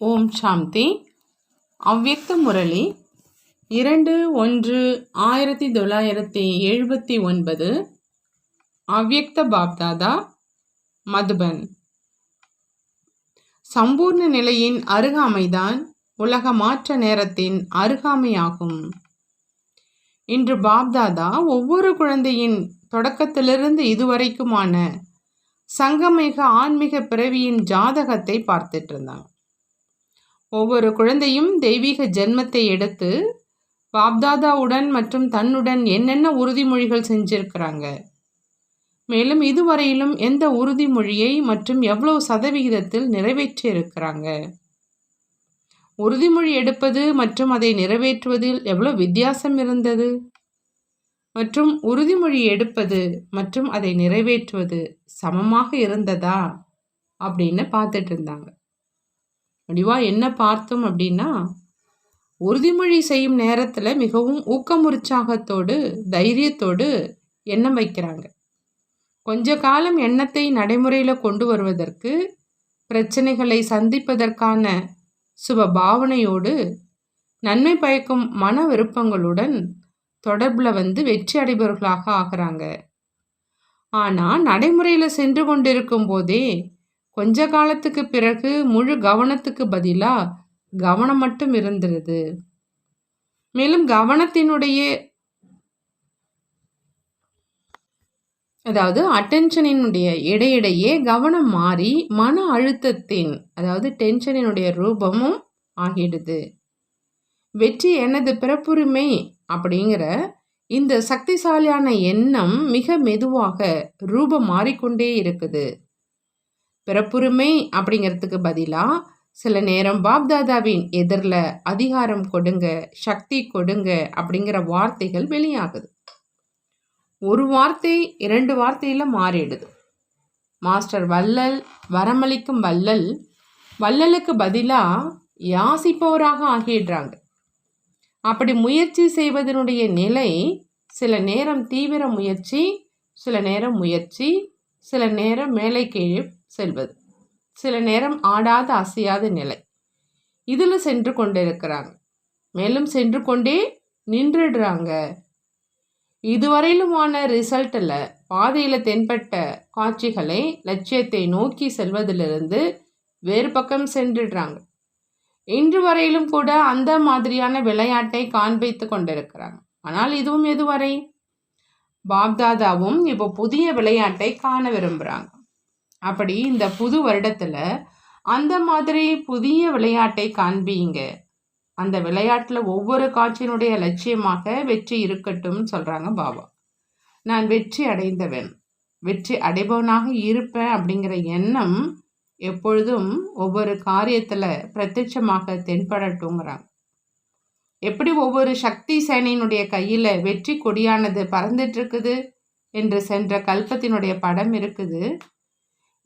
ஓம் சாந்தி. அவ்யக்த முரளி இரண்டு ஒன்று ஆயிரத்தி தொள்ளாயிரத்தி எழுபத்தி ஒன்பது அவ்யக்த பாப்தாதா மதுபன். சம்பூர்ண நிலையின் அருகாமைதான் உலக மாற்ற நேரத்தின் அருகாமையாகும். இன்று பாப்தாதா ஒவ்வொரு குழந்தையின் தொடக்கத்திலிருந்து இதுவரைக்குமான சங்கமிக ஆன்மீக பிறவியின் ஜாதகத்தை பார்த்துட்டு இருந்தாங்க ஒவ்வொரு குழந்தையும் தெய்வீக ஜென்மத்தை எடுத்து பாப்தாதாவுடன் மற்றும் தன்னுடன் என்னென்ன உறுதிமொழிகள் செஞ்சிருக்கிறாங்க? மேலும் இதுவரையிலும் எந்த உறுதிமொழியை மற்றும் எவ்வளவு சதவிகிதத்தில் நிறைவேற்றி இருக்கிறாங்க உறுதிமொழி எடுப்பது மற்றும் அதை நிறைவேற்றுவதில் எவ்வளோ வித்தியாசம் இருந்தது? மற்றும் உறுதிமொழி எடுப்பது மற்றும் அதை நிறைவேற்றுவது சமமாக இருந்ததா? அப்படின்னு பார்த்துட்டு இருந்தாங்க. முடிவாக என்ன பார்த்தோம் அப்படின்னா உறுதிமொழி செய்யும் நேரத்தில் மிகவும் ஊக்கம் உற்சாகத்தோடு தைரியத்தோடு எண்ணம் வைக்கிறாங்க. கொஞ்ச காலம் எண்ணத்தை நடைமுறையில் கொண்டு வருவதற்கு பிரச்சனைகளை சந்திப்பதற்கான சுப பாவனையோடு நன்மை பயக்கும் மன விருப்பங்களுடன் தொடர்பில் வந்து வெற்றி அடைபவர்களாக ஆகிறாங்க. ஆனால் நடைமுறையில் சென்று கொண்டிருக்கும் போதே கொஞ்ச காலத்துக்கு பிறகு முழு கவனத்துக்கு பதிலாக கவனம் மட்டும் இருந்துருது. மேலும் கவனத்தினுடைய அதாவது அட்டென்ஷனினுடைய இடையிடையே கவனம் மாறி மன அழுத்தத்தின் அதாவது டென்ஷனினுடைய ரூபமும் ஆகிடுது. வெற்றி எனது பிறப்புரிமை அப்படிங்கிற இந்த சக்திசாலியான எண்ணம் மிக மெதுவாக ரூபம் மாறிக்கொண்டே இருக்குது. பிறப்புரிமை அப்படிங்கிறதுக்கு பதிலாக சில நேரம் பாப்தாதாவின் எதிரில் அதிகாரம் கொடுங்க சக்தி கொடுங்க அப்படிங்கிற வார்த்தைகள் வெளியாகுது. ஒரு வார்த்தை இரண்டு வார்த்தையில் மாறிடுது. மாஸ்டர் வள்ளல் வரமளிக்கும் வள்ளல் வள்ளலுக்கு பதிலாக யாசிப்பவராக ஆகிடுறாங்க. அப்படி முயற்சி செய்வதனுடைய நிலை சில நேரம் தீவிர முயற்சி சில நேரம் முயற்சி சில நேரம் மேலே கீழே செல்வது. சில நேரம் ஆடாத அசையாத நிலை. இதில் சென்று கொண்டிருக்கிறாங்க. மேலும் சென்று கொண்டே நின்றுடுறாங்க. இதுவரையிலுமான ரிசல்ட்டில் பாதையில் தென்பட்ட காட்சிகளை லட்சியத்தை நோக்கி செல்வதிலிருந்து வேறு பக்கம் சென்றுடுறாங்க. இன்று வரையிலும் கூட அந்த மாதிரியான விளையாட்டை காண்பித்து கொண்டிருக்கிறாங்க. ஆனால் இதுவும் எதுவரை? பாப்தாதாவும் இப்போ புதிய விளையாட்டை காண விரும்புகிறாங்க. அப்படி இந்த புது வருடத்தில் அந்த மாதிரி புதிய விளையாட்டை காண்பீங்க. அந்த விளையாட்டில் ஒவ்வொரு காட்சியினுடைய லட்சியமாக வெற்றி இருக்கட்டும் சொல்கிறாங்க பாபா. நான் வெற்றி அடைந்தவன் வெற்றி அடைபவனாக இருப்பேன் அப்படிங்கிற எண்ணம் எப்பொழுதும் ஒவ்வொரு காரியத்தில் பிரத்யட்சமாக தென்படட்டுங்கிறாங்க எப்படி ஒவ்வொரு சக்தி சேனையினுடைய கையில் வெற்றி கொடியானது பறந்துட்டு இருக்குது என்று சென்ற கல்பத்தினுடைய படம் இருக்குது.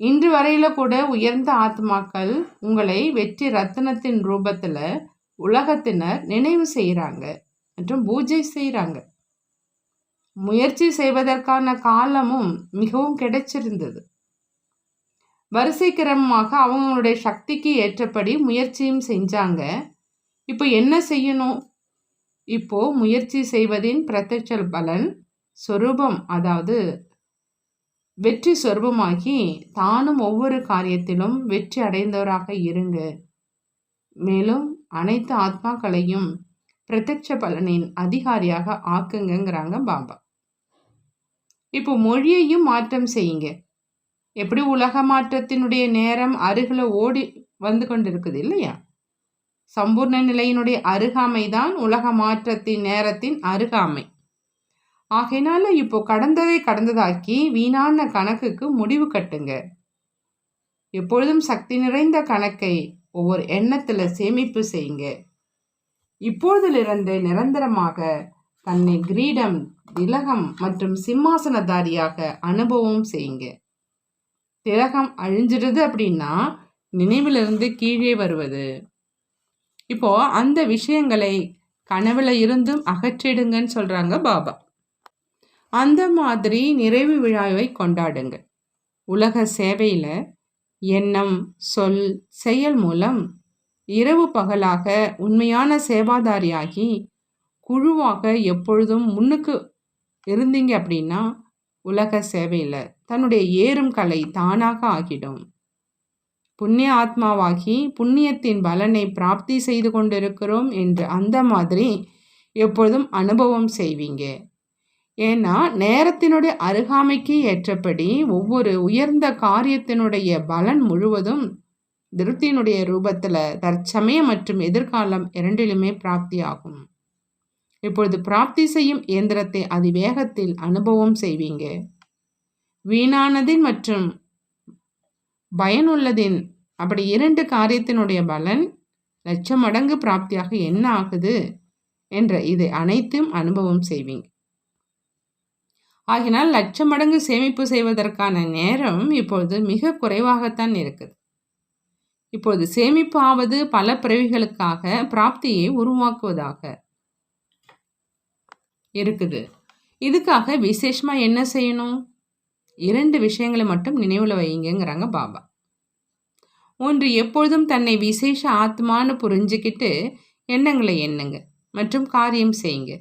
இன்று வரையில கூட உயர்ந்த ஆத்மாக்கள் உங்களை வெற்றி ரத்தினத்தின் ரூபத்தில் உலகத்தினர் நினைவு செய்கிறாங்க மற்றும் பூஜை செய்கிறாங்க முயற்சி செய்வதற்கான காலமும் மிகவும் கிடைச்சிருந்தது. வரிசை கிரமமாக அவங்களுடைய சக்திக்கு ஏற்றபடி முயற்சியும் செஞ்சாங்க. இப்போ என்ன செய்யணும்? இப்போ முயற்சி செய்வதின் பிரத்யட்ச பலன் சொரூபம் அதாவது வெற்றி சொர்பமாகி தானும் ஒவ்வொரு காரியத்திலும் வெற்றி அடைந்தவராக இருங்க. மேலும் அனைத்து ஆத்மாக்களையும் பிரத்யட்ச பலனின் அதிகாரியாக ஆக்குங்கிறாங்க பாபா. இப்போ மொழியையும் மாற்றம் செய்யுங்க. எப்படி உலக மாற்றத்தினுடைய நேரம் அருகில் ஓடி வந்து கொண்டிருக்குது இல்லையா? சம்பூர்ண நிலையினுடைய அருகாமை தான் உலக மாற்றத்தின் நேரத்தின் அருகாமை. ஆகையினால இப்போ கடந்ததை கடந்ததாக்கி வீணான கணக்குக்கு முடிவு கட்டுங்க. எப்பொழுதும் சக்தி நிறைந்த கணக்கை ஒவ்வொரு எண்ணத்தில் சேமிப்பு செய்யுங்க. இப்பொழுதிலிருந்து நிரந்தரமாக தன்னை கிரீடம் திலகம் மற்றும் சிம்மாசனதாரியாக அனுபவம் செய்யுங்க. திலகம் அழிஞ்சிடுது அப்படின்னா நினைவிலிருந்து கீழே வருவது. இப்போ அந்த விஷயங்களை கனவுல இருந்தும் அகற்றிடுங்கன்னு சொல்றாங்க பாபா. அந்த மாதிரி நிறைவு விழாவை கொண்டாடுங்க உலக சேவையில் எண்ணம் சொல் செயல் மூலம் இரவு பகலாக உண்மையான சேவாதாரியாகி குழுவாக எப்பொழுதும் முன்னுக்கு இருந்தீங்க அப்படின்னா உலக சேவையில் தன்னுடைய ஏறும் கலை தானாக ஆகிடும். புண்ணிய ஆத்மாவாகி புண்ணியத்தின் பலனை பிராப்தி செய்து கொண்டிருக்கிறோம் என்று அந்த மாதிரி எப்பொழுதும் அனுபவம் செய்வீங்க. ஏன்னா நேரத்தினுடைய அருகாமைக்கு ஏற்றபடி ஒவ்வொரு உயர்ந்த காரியத்தினுடைய பலன் முழுவதும் திருப்தியினுடைய ரூபத்தில் தற்சமயம் மற்றும் எதிர்காலம் இரண்டிலுமே பிராப்தி ஆகும். இப்பொழுது பிராப்தி செய்யும் இயந்திரத்தை அதிவேகத்தில் அனுபவம் செய்வீங்க. வீணானதின் மற்றும் பயனுள்ளதின் அப்படி இரண்டு காரியத்தினுடைய பலன் லட்சம் மடங்கு பிராப்தியாக என்ன ஆகுது? என்ற இதை அனைத்தும் அனுபவம் செய்வீங்க. ஆகினால் லட்சம் மடங்கு சேமிப்பு செய்வதற்கான நேரம் இப்பொழுது மிக குறைவாகத்தான் இருக்குது. இப்பொழுது சேமிப்பு ஆவது பல பிறவிகளுக்காக பிராப்தியை உருவாக்குவதாக இருக்குது. இதுக்காக விசேஷமாக என்ன செய்யணும்? இரண்டு விஷயங்களை மட்டும் நினைவில் வைங்கிறாங்க பாபா. ஒன்று எப்பொழுதும் தன்னை விசேஷ ஆத்மான்னு புரிஞ்சுக்கிட்டு எண்ணங்களை எண்ணுங்க மற்றும் காரியம் செய்யுங்க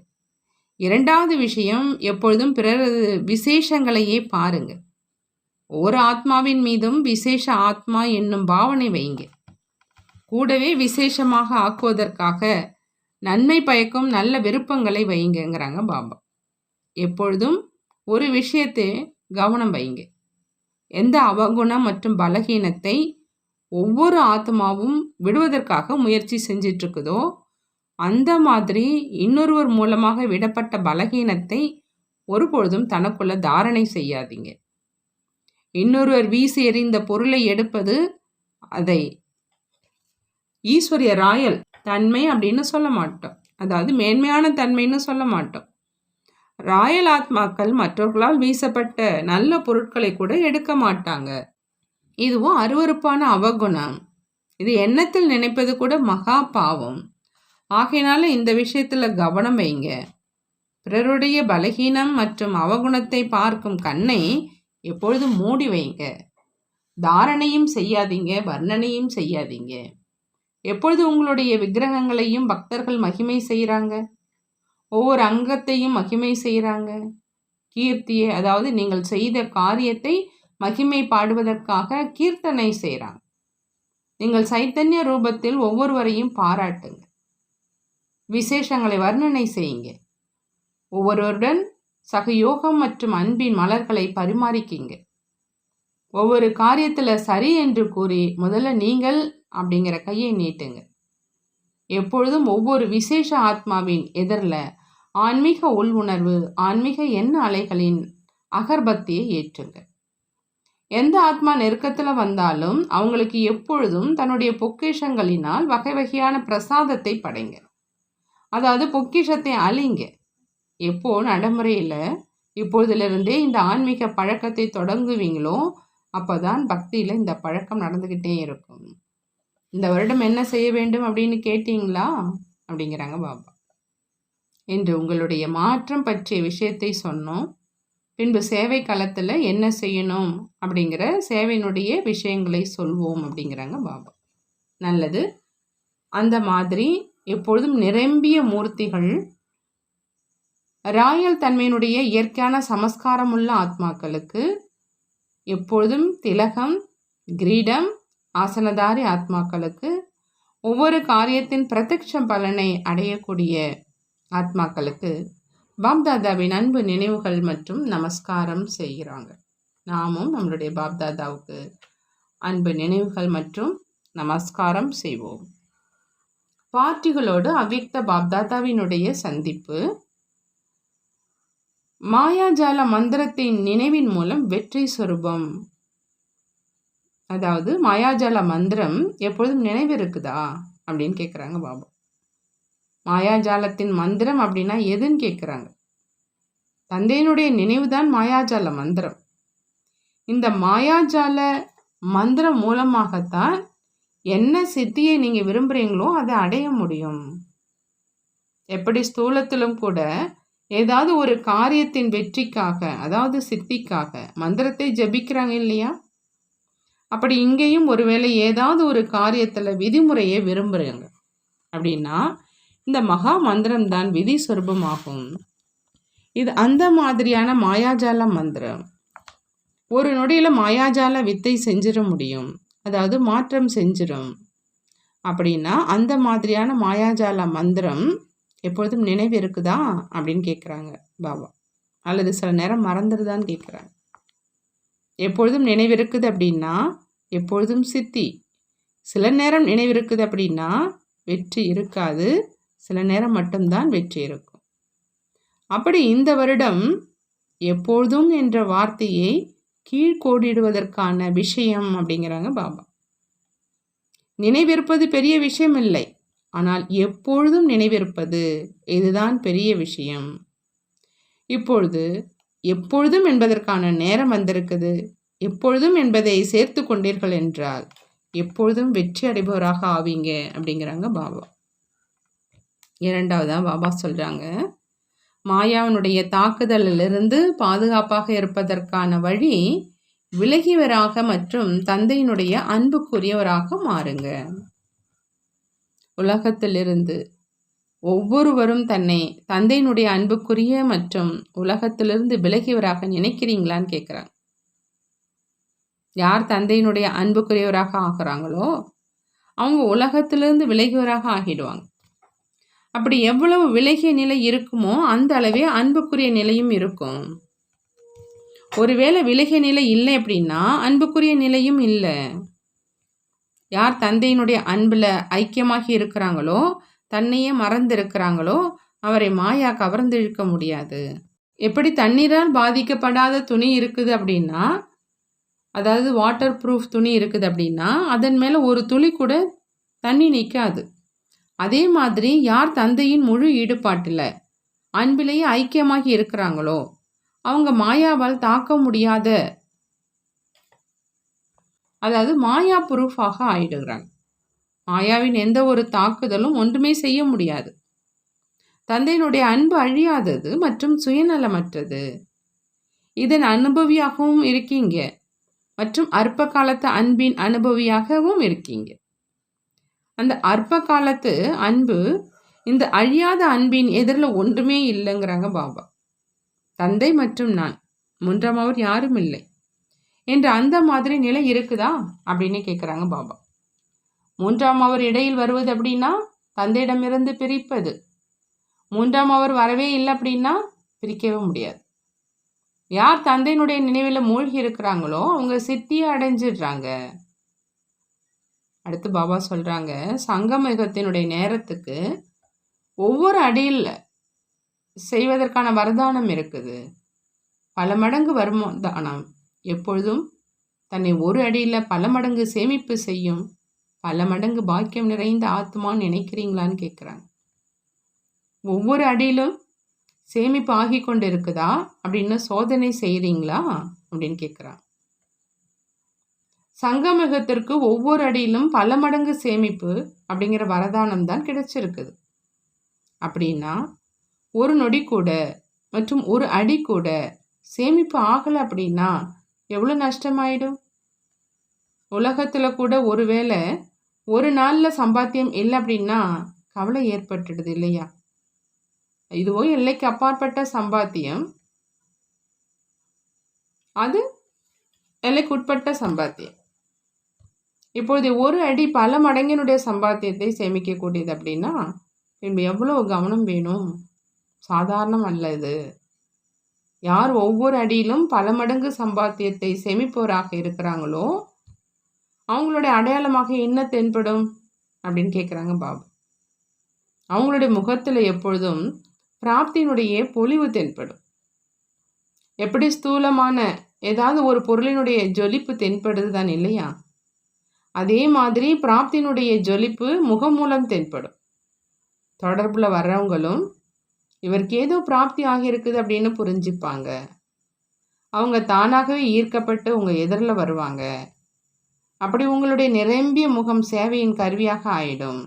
இரண்டாவது விஷயம் எப்பொழுதும் பிறரது விசேஷங்களையே பாருங்க. ஒரு ஆத்மாவின் மீதும் விசேஷ ஆத்மா என்னும் பாவனை வைங்க கூடவே விசேஷமாக ஆக்குவதற்காக நன்மை பயக்கும் நல்ல விருப்பங்களை வைங்கங்கிறாங்க பாபா. எப்பொழுதும் ஒரு விஷயத்தை கவனம் வைங்க எந்த அவகுணம் மற்றும் பலகீனத்தை ஒவ்வொரு ஆத்மாவும் விடுவதற்காக முயற்சி செஞ்சிட்ருக்குதோ அந்த மாதிரி இன்னொருவர் மூலமாக விடப்பட்ட பலகீனத்தை ஒருபொழுதும் தனக்குள்ள தாரணை செய்யாதீங்க. இன்னொருவர் வீசி எறிந்த பொருளை எடுப்பது அதை ஈஸ்வரிய ராயல் தன்மை அப்படின்னு சொல்ல மாட்டோம். அதாவது மேன்மையான தன்மைன்னு சொல்ல மாட்டோம். ராயல் ஆத்மாக்கள் மற்றவர்களால் வீசப்பட்ட நல்ல பொருட்களை கூட எடுக்க மாட்டாங்க. இதுவும் அருவறுப்பான அவகுணம். இது எண்ணத்தில் நினைப்பது கூட மகா பாவம். ஆகையினால இந்த விஷயத்தில் கவனம் வைங்க. பிறருடைய பலகீனம் மற்றும் அவகுணத்தை பார்க்கும் கண்ணை எப்பொழுதும் மூடி வைங்க. தாரணையும் செய்யாதீங்க வர்ணனையும் செய்யாதீங்க. எப்பொழுது உங்களுடைய விக்கிரகங்களையும் பக்தர்கள் மகிமை செய்கிறாங்க ஒவ்வொரு அங்கத்தையும் மகிமை செய்கிறாங்க கீர்த்தியை அதாவது நீங்கள் செய்த காரியத்தை மகிமை பாடுவதற்காக கீர்த்தனை செய்கிறாங்க நீங்கள் சைத்தன்ய ரூபத்தில் ஒவ்வொருவரையும் பாராட்டுங்க. விசேஷங்களை வர்ணனை செய்யுங்க. ஒவ்வொருவருடன் சகயோகம் மற்றும் அன்பின் மலர்களை பரிமாறிக்கிங்க. ஒவ்வொரு காரியத்தில் சரி என்று கூறி முதல்ல நீங்கள் அப்படிங்கிற கையை நீட்டுங்க. எப்பொழுதும் ஒவ்வொரு விசேஷ ஆத்மாவின் எதிரில் ஆன்மீக உள் உணர்வு ஆன்மீக எண்ண அலைகளின் அகர்பத்தியை ஏற்றுங்க. எந்த ஆத்மா நெருக்கத்தில் வந்தாலும் அவங்களுக்கு எப்பொழுதும் தன்னுடைய பொக்கேஷங்களினால் வகை வகையான பிரசாதத்தை படைங்க. அதாவது பொக்கிஷத்தை அழிங்க. எப்போ? நடைமுறையில். இப்பொழுதிலிருந்தே இந்த ஆன்மீக பழக்கத்தை தொடங்குவீங்களோ அப்போ தான் பக்தியில் இந்த பழக்கம் நடந்துக்கிட்டே இருக்கும். இந்த வருடம் என்ன செய்ய வேண்டும் அப்படின்னு கேட்டீங்களா? அப்படிங்கிறாங்க பாபா. என்று உங்களுடைய மாற்றம் பற்றிய விஷயத்தை சொன்னோம். பின்பு சேவை களத்தில் என்ன செய்யணும்? அப்படிங்கிற சேவையினுடைய விஷயங்களை சொல்வோம் அப்படிங்கிறாங்க பாபா. நல்லது. அந்த மாதிரி எப்பொழுதும் நிரம்பிய மூர்த்திகள் ராயல் தன்மையினுடைய இயற்கையான சமஸ்காரமுள்ள ஆத்மாக்களுக்கு எப்பொழுதும் திலகம் கிரீடம் ஆசனதாரி ஆத்மாக்களுக்கு ஒவ்வொரு காரியத்தின் பிரத்யட்ச பலனை அடையக்கூடிய ஆத்மாக்களுக்கு பாப்தாதாவின் அன்பு நினைவுகள் மற்றும் நமஸ்காரம் செய்கிறாங்க. நாமும் நம்மளுடைய பாப்தாதாவுக்கு அன்பு நினைவுகள் மற்றும் நமஸ்காரம் செய்வோம். பார்ட்டிகளோடு அவ்யக்த பாப்தாதாவினுடைய சந்திப்பு. மாயாஜால மந்திரத்தின் நினைவின் மூலம் வெற்றி சொரூபம். அதாவது மாயாஜால மந்திரம் எப்பொழுதும் நினைவு இருக்குதா அப்படின்னு கேட்குறாங்க பாபா. மாயாஜாலத்தின் மந்திரம் அப்படின்னா எதுன்னு கேட்குறாங்க தந்தையினுடைய நினைவு தான் மாயாஜால மந்திரம். இந்த மாயாஜால மந்திரம் மூலமாகத்தான் என்ன சித்தியை நீங்கள் விரும்புகிறீங்களோ அதை அடைய முடியும். எப்படி ஸ்தூலத்திலும் கூட ஏதாவது ஒரு காரியத்தின் வெற்றிக்காக அதாவது சித்திக்காக மந்திரத்தை ஜபிக்கிறாங்க இல்லையா? அப்படி இங்கேயும் ஒருவேளை ஏதாவது ஒரு காரியத்தில் விதிமுறையை விரும்புகிறீங்க அப்படின்னா இந்த மகா மந்திரம் தான் விதி சொருபமாகும். இது அந்த மாதிரியான மாயாஜால மந்திரம். ஒரு நொடியில் மாயாஜால வித்தை செஞ்சிட முடியும். அதாவது மாற்றம் செஞ்சிடும் அப்படின்னா அந்த மாதிரியான மாயாஜால மந்திரம் எப்பொழுதும் நினைவு இருக்குதா? அப்படின்னு கேட்குறாங்க பாபா. அல்லது சில நேரம் மறந்துடுதான்னு கேட்குறாங்க எப்பொழுதும் நினைவு இருக்குது அப்படின்னா எப்பொழுதும் சித்தி. சில நேரம் நினைவு இருக்குது அப்படின்னா வெற்றி இருக்காது. சில நேரம் மட்டும்தான் வெற்றி இருக்கும். அப்படி இந்த வருடம் எப்பொழுதும் என்ற வார்த்தையை கீழ்கோடிடுவதற்கான விஷயம் அப்படிங்கிறாங்க பாபா. நினைவிருப்பது பெரிய விஷயம் இல்லை. ஆனால் எப்பொழுதும் நினைவிருப்பது இதுதான் பெரிய விஷயம். இப்பொழுது எப்பொழுதும் என்பதற்கான நேரம் வந்திருக்குது. எப்பொழுதும் என்பதை சேர்த்து கொண்டீர்கள் என்றால் எப்பொழுதும் வெற்றி அடைபவராக ஆவீங்க அப்படிங்கிறாங்க பாபா. இரண்டாவதாக பாபா சொல்கிறாங்க மாயாவினுடைய தாக்குதலிலிருந்து பாதுகாப்பாக இருப்பதற்கான வழி விலகியவராக மற்றும் தந்தையினுடைய அன்புக்குரியவராக மாறுங்க. உலகத்திலிருந்து ஒவ்வொருவரும் தன்னை தந்தையினுடைய அன்புக்குரிய மற்றும் உலகத்திலிருந்து விலகியவராக நினைக்கிறீங்களான்னு கேட்குறாங்க யார் தந்தையினுடைய அன்புக்குரியவராக ஆகிறாங்களோ அவங்க உலகத்திலிருந்து விலகியவராக ஆகிடுவாங்க. அப்படி எவ்வளவு விலகிய நிலை இருக்குமோ அந்த அளவே அன்புக்குரிய நிலையும் இருக்கும். ஒருவேளை விலகிய நிலை இல்லை அப்படின்னா அன்புக்குரிய நிலையும் இல்லை. யார் தந்தையினுடைய அன்பில் ஐக்கியமாகி இருக்கிறாங்களோ தன்னையே மறந்து இருக்கிறாங்களோ அவரை மாயா கவர்ந்து இழுக்க முடியாது. எப்படி தண்ணீரால் பாதிக்கப்படாத துணி இருக்குது அப்படின்னா அதாவது வாட்டர் ப்ரூஃப் துணி இருக்குது அப்படின்னா அதன் மேலே ஒரு துளி கூட தண்ணி நிற்காது. அதே மாதிரி யார் தந்தையின் முழு ஈடுபாட்டில் அன்பிலேயே ஐக்கியமாகி இருக்கிறாங்களோ அவங்க மாயாவால் தாக்க முடியாத அதாவது மாயா ப்ரூஃபாக ஆயிடுகிறாங்க. மாயாவின் எந்த ஒரு தாக்குதலும் ஒன்றுமே செய்ய முடியாது. தந்தையினுடைய அன்பு அழியாதது மற்றும் சுயநலமற்றது. இதன் அனுபவியாகவும் இருக்கீங்க. மற்றும் அற்ப காலத்து அன்பின் அனுபவியாகவும் இருக்கீங்க. அந்த அற்ப காலத்து அன்பு இந்த அழியாத அன்பின் எதிரில் ஒன்றுமே இல்லைங்கிறாங்க பாபா. தந்தை மற்றும் நான் மூன்றாம் அவர் யாரும் இல்லை. என்று அந்த மாதிரி நிலை இருக்குதா? அப்படின்னு கேட்குறாங்க பாபா. மூன்றாம் அவர் இடையில் வருவது அப்படின்னா தந்தையிடமிருந்து பிரிப்பது. மூன்றாம் அவர் வரவே இல்லை அப்படின்னா பிரிக்கவே முடியாது. யார் தந்தையினுடைய நினைவில் மூழ்கி இருக்கிறாங்களோ அவங்க சித்தியை அடைஞ்சிடுறாங்க. அடுத்து பாபா சொல்கிறாங்க சங்கமயுகத்தினுடைய நேரத்துக்கு ஒவ்வொரு அடியில் செய்வதற்கான வரதானம் இருக்குது. பல மடங்கு வருமானம். எப்பொழுதும் தன்னை ஒரு அடியில் பல மடங்கு சேமிப்பு செய்யும் பல மடங்கு பாக்கியம் நிறைந்த ஆத்மான்னு நினைக்கிறீங்களான்னு கேட்குறாங்க ஒவ்வொரு அடியிலும் சேமிப்பு ஆகி கொண்டு இருக்குதா அப்படின்னு சோதனை செய்கிறீங்களா அப்படின்னு கேட்குறான் சங்கமிகத்திற்கு ஒவ்வொரு அடியிலும் பல மடங்கு சேமிப்பு அப்படிங்கிற வரதானம் தான் கிடைச்சிருக்குது. அப்படின்னா ஒரு நொடி கூட மற்றும் ஒரு அடி கூட சேமிப்பு ஆகலை அப்படின்னா எவ்வளோ நஷ்டமாயிடும்? உலகத்தில் கூட ஒருவேளை ஒரு நாளில் சம்பாத்தியம் இல்லை அப்படின்னா கவலை ஏற்பட்டுடுது இல்லையா? இதுவோ எல்லைக்கு அப்பாற்பட்ட சம்பாத்தியம். அது எல்லைக்குட்பட்ட சம்பாத்தியம். இப்பொழுது ஒரு அடி பல மடங்கினுடைய சம்பாத்தியத்தை சேமிக்கக்கூடியது அப்படின்னா பின்பு எவ்வளோ கவனம் வேணும்? சாதாரணம் அல்ல இது. யார் ஒவ்வொரு அடியிலும் பல மடங்கு சம்பாத்தியத்தை சேமிப்பவராக இருக்கிறாங்களோ அவங்களுடைய அடையாளமாக என்ன தென்படும்? அப்படின்னு கேட்குறாங்க பாபு. அவங்களுடைய முகத்தில் எப்பொழுதும் பிராப்தியினுடைய பொலிவு தென்படும். எப்படி ஸ்தூலமான ஏதாவது ஒரு பொருளினுடைய ஜொலிப்பு தென்படுது தான் இல்லையா? அதே மாதிரி பிராப்தியினுடைய ஜொலிப்பு முகம் மூலம் தென்படும். தொடர்பில் வர்றவங்களும் இவருக்கு ஏதோ பிராப்தி ஆகியிருக்குது அப்படின்னு புரிஞ்சுப்பாங்க. அவங்க தானாகவே ஈர்க்கப்பட்டு உங்கள் எதிரில் வருவாங்க. அப்படி உங்களுடைய நிரம்பிய முகம் சேவையின் கருவியாக ஆயிடும்.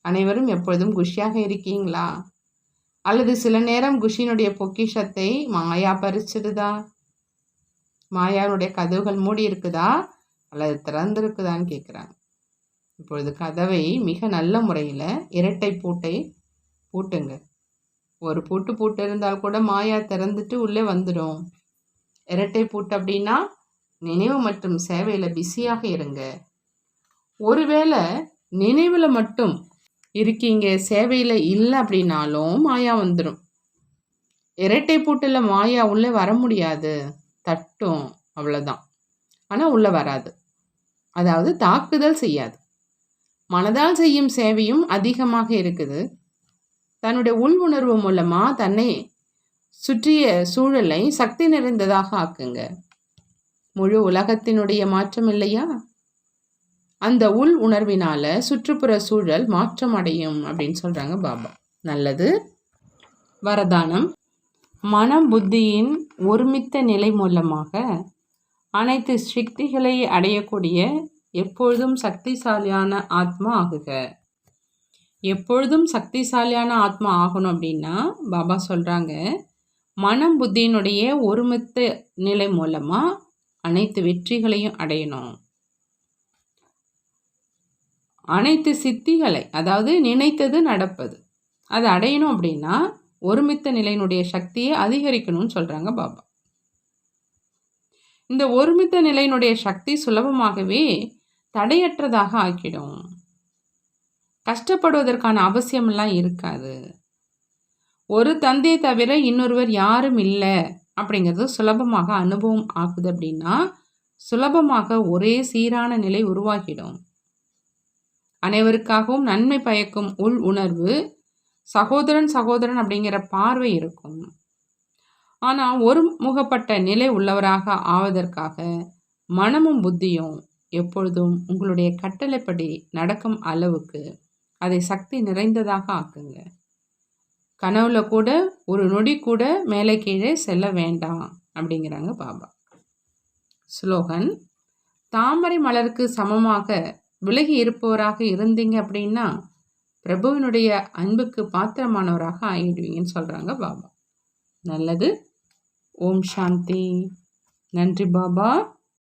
அனைவரும் எப்பொழுதும் குஷியாக இருக்கீங்களா? அல்லது சில நேரம் குஷினுடைய பொக்கிஷத்தை மாயா பறிச்சிடுதா? மாயாவுடைய கதவுகள் மூடி இருக்குதா அல்லது திறந்திருக்குதான்னு கேட்குறாங்க இப்பொழுது கதவை மிக நல்ல முறையில் இரட்டை பூட்டை பூட்டுங்க. ஒரு பூட்டு பூட்டு இருந்தால் கூட மாயா திறந்துட்டு உள்ளே வந்துடும். இரட்டை பூட்டு அப்படின்னா நினைவு மற்றும் சேவையில் பிஸியாக இருங்க. ஒருவேளை நினைவில் மட்டும் இருக்கீங்க சேவையில் இல்லை அப்படின்னாலும் மாயா வந்துடும் இரட்டை பூட்டில் மாயா உள்ளே வர முடியாது. தட்டும். அவ்வளோதான் ஆனால் உள்ளே வராது. அதாவது தாக்குதல் செய்யாது. மனதால் செய்யும் சேவையும் அதிகமாக இருக்குது. தன்னுடைய உள் உணர்வு மூலமாக தன்னை சுற்றிய சூழலை சக்தி நிறைந்ததாக ஆக்குங்க. முழு உலகத்தினுடைய மாற்றம் இல்லையா? அந்த உள் உணர்வினால சுற்றுப்புற சூழல் மாற்றம் அடையும் அப்படின்னு சொல்றாங்க பாபா. நல்லது. வரதானம். மனம் புத்தியின் ஒருமித்த நிலை மூலமாக அனைத்து சக்திகளை அடையக்கூடிய எப்பொழுதும் சக்திசாலியான ஆத்மா ஆகுக. எப்பொழுதும் சக்திசாலியான ஆத்மா ஆகணும் அப்படின்னா பாபா சொல்கிறாங்க மனம் புத்தியினுடைய ஒருமித்த நிலை மூலமாக அனைத்து வெற்றிகளையும் அடையணும். அனைத்து சித்திகளை அதாவது நினைத்தது நடப்பது அது அடையணும் அப்படின்னா ஒருமித்த நிலையினுடைய சக்தியை அதிகரிக்கணும்னு சொல்கிறாங்க பாபா. இந்த ஒருமித்த நிலையினுடைய சக்தி சுலபமாகவே தடையற்றதாக ஆக்கிடும். கஷ்டப்படுவதற்கான அவசியமெல்லாம் இருக்காது. ஒரு தந்தையை தவிர இன்னொருவர் யாரும் இல்லை அப்படிங்கிறது சுலபமாக அனுபவம் ஆகுது அப்படின்னா சுலபமாக ஒரே சீரான நிலை உருவாகிடும். அனைவருக்காகவும் நன்மை பயக்கும் உள் உணர்வு சகோதரன் சகோதரன் அப்படிங்கிற பார்வை இருக்கும். ஆனால் ஒரு முகப்பட்ட நிலை உள்ளவராக ஆவதற்காக மனமும் புத்தியும் எப்பொழுதும் உங்களுடைய கட்டளைப்படி நடக்கும் அளவுக்கு அதை சக்தி நிறைந்ததாக ஆக்குங்க. கனவுல கூட ஒரு நொடி கூட மேலே கீழே செல்ல வேண்டாம் அப்படிங்கிறாங்க பாபா. ஸ்லோகன் தாமரை மலருக்கு சமமாக விலகி இருப்பவராக இருந்தீங்க அப்படின்னா பிரபுவினுடைய அன்புக்கு பாத்திரமானவராக ஆகிடுவீங்கன்னு சொல்கிறாங்க பாபா. நல்லது ஓம் சாந்தி. நன்றி பாபா.